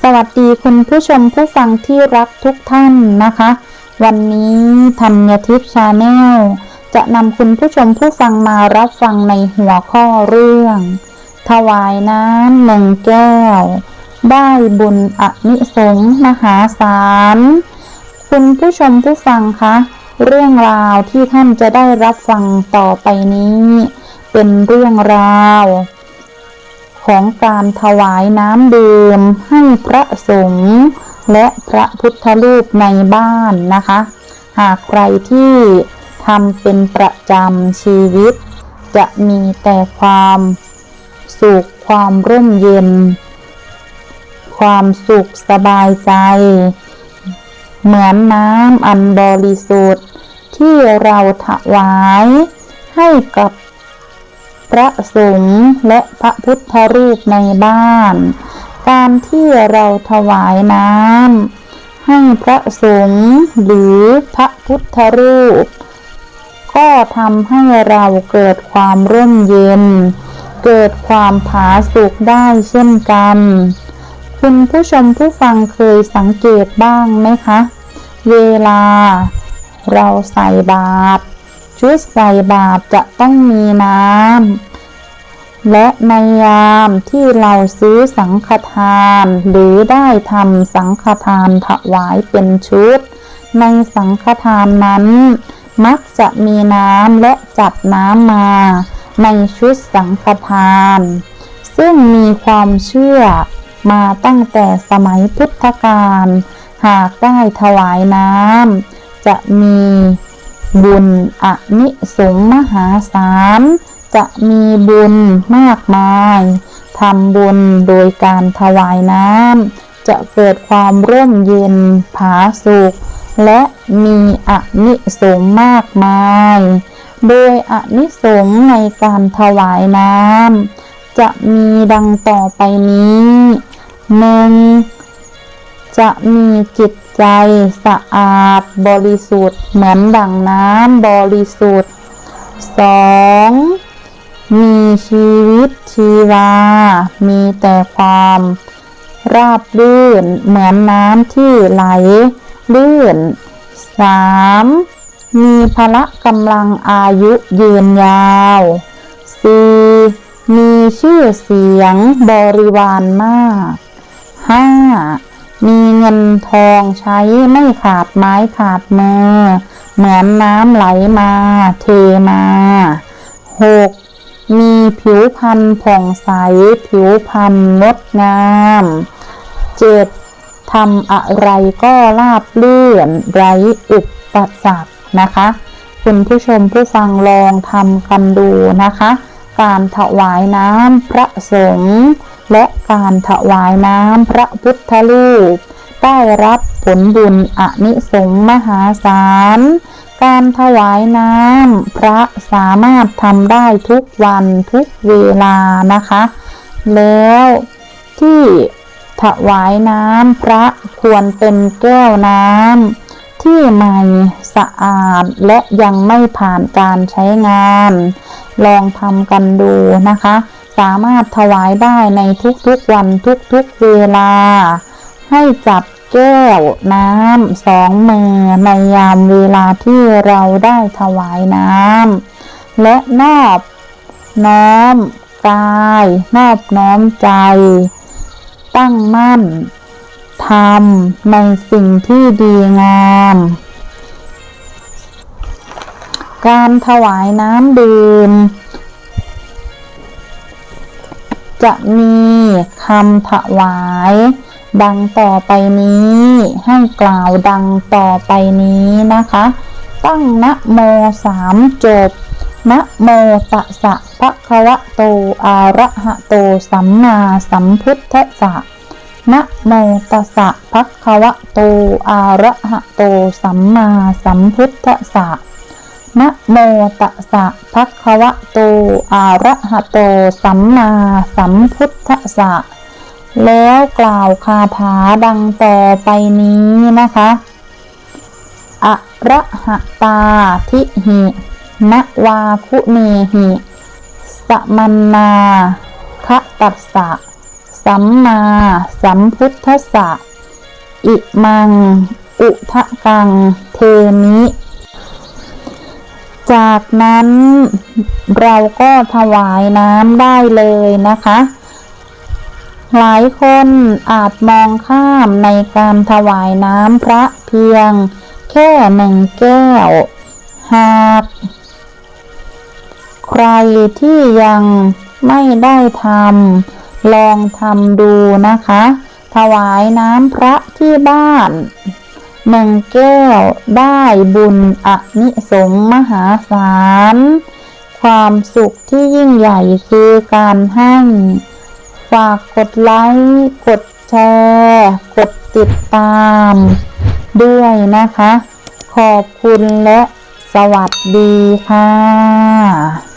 สวัสดีคุณผู้ชมผู้ฟังที่รักทุกท่านนะคะ วันนี้ธัญทิพย์ชาแนลจะนำคุณผู้ชมผู้ฟังมารับฟังในหัวข้อเรื่อง ถวายน้ำหนึ่งแก้ว ได้บุญอนิสงส์มหาศาลคุณผู้ชมผู้ฟังคะเรื่องราวที่ท่านจะได้รับฟังต่อไปนี้ เป็นเรื่องราว ของการถวายน้ำดื่มให้พระสงฆ์และพระพุทธรูปในบ้านนะคะ หากใครที่ทำเป็นประจำชีวิต จะมีแต่ความสุขความร่มเย็น ความสุขสบายใจ เหมือนน้ำอันบริสุทธิ์ที่เราถวายให้กับ พระสงฆ์และพระพุทธรูปในบ้าน การที่เราถวายน้ำให้พระสงฆ์หรือพระพุทธรูป ก็ทำให้เราเกิดความร่มเย็น เกิดความผาสุกได้เช่นกัน คุณผู้ชมผู้ฟังเคยสังเกตบ้างไหมคะ เวลาเราใส่บาตร ชุดใส่บาตรจะต้องมีน้ำ และในยามที่เราซื้อสังฆทาน หรือได้ทำสังฆทานถวายเป็นชุด ในสังฆทานนั้น มักจะมีน้ำและจัดน้ำมา ในชุดสังฆทาน ซึ่งมีความเชื่อมาตั้งแต่สมัยพุทธกาลหากได้ถวายน้ำจะมี บุญอนิสงส์มหาศาล จะมีบุญมากมาย ทำบุญโดยการถวายน้ำ จะเกิดความร่มเย็นผาสุข และมีอนิสงส์มากมาย โดยอนิสงส์ในการถวายน้ำ จะมีดังต่อไปนี้หนึ่ง จะมีจิตใจสะอาดบริสุทธิ์ เหมือนดังน้ำบริสุทธิ์ 2. มีชีวิตชีวา มีแต่ความราบรื่น เหมือนน้ำที่ไหลลื่น 3. มีพละกำลังอายุยืนยาว 4. มีชื่อเสียงบริวารมาก 5. มีเงินทองใช้ไม่ขาดไม้ขาดมือ เหมือนน้ำไหลมาเทมา 6. มีผิวพรรณผ่องใส ผิวพรรณงดงาม 7. ทำอะไรก็ราบเลื่อนไร้อุปสรรคนะคะ คุณผู้ชมผู้ฟังลองทำกันดูนะคะ การถวายน้ำพระสงฆ์ และการถวายน้ำพระพุทธรูป ได้รับผลบุญอนิสงส์มหาศาล การถวายน้ำพระสามารถทำได้ทุกวันทุกเวลานะคะ แล้วที่ถวายน้ำพระควรเป็นแก้วน้ำที่ใหม่สะอาดและยังไม่ผ่านการใช้งาน ลองทำกันดูนะคะ สามารถถวายได้ในทุกๆวันทุกๆเวลา ให้จับแก้วน้ำสองมือในยามเวลาที่เราได้ถวายน้ำและนอบน้อมกาย นอบน้อมใจ ตั้งมั่นทำในสิ่งที่ดีงาม การถวายน้ำดื่ม จะมีคำถวาย ดังต่อไปนี้ ให้กล่าวดังต่อไปนี้นะคะ ตั้งนะโมสามจบนะโมตัสสะภะคะวะโตอะระหะโตสัมมาสัมพุทธัสสะนะโมตัสสะภะคะวะโตอะระหะโตสัมมาสัมพุทธัสสะ นะโมตัสสะภะคะวะโต อะระหะโต สัมมาสัมพุทธัสสะ แล้วกล่าวคาถาดังต่อไปนี้นะคะ อะระหะตาทิหินวาคุเนหิสมันนาคะตัสสะสสัมมาสัมพุทธัสสะ อิมัง อุทะกัง เทมิ จากนั้นเราก็ถวายน้ำได้เลยนะคะ หลายคนอาจมองข้ามในการถวายน้ำพระเพียง แค่หนึ่งแก้ว หากใครที่ยังไม่ได้ทำลองทำดูนะคะ ถวายน้ำพระที่บ้าน หนึ่งแก้วได้บุญอนิสงมหาศาล ความสุขที่ยิ่งใหญ่คือการให้ ฝากกดไลค์ กดแชร์ กดติดตาม ด้วยนะคะ ขอบคุณและสวัสดีค่ะ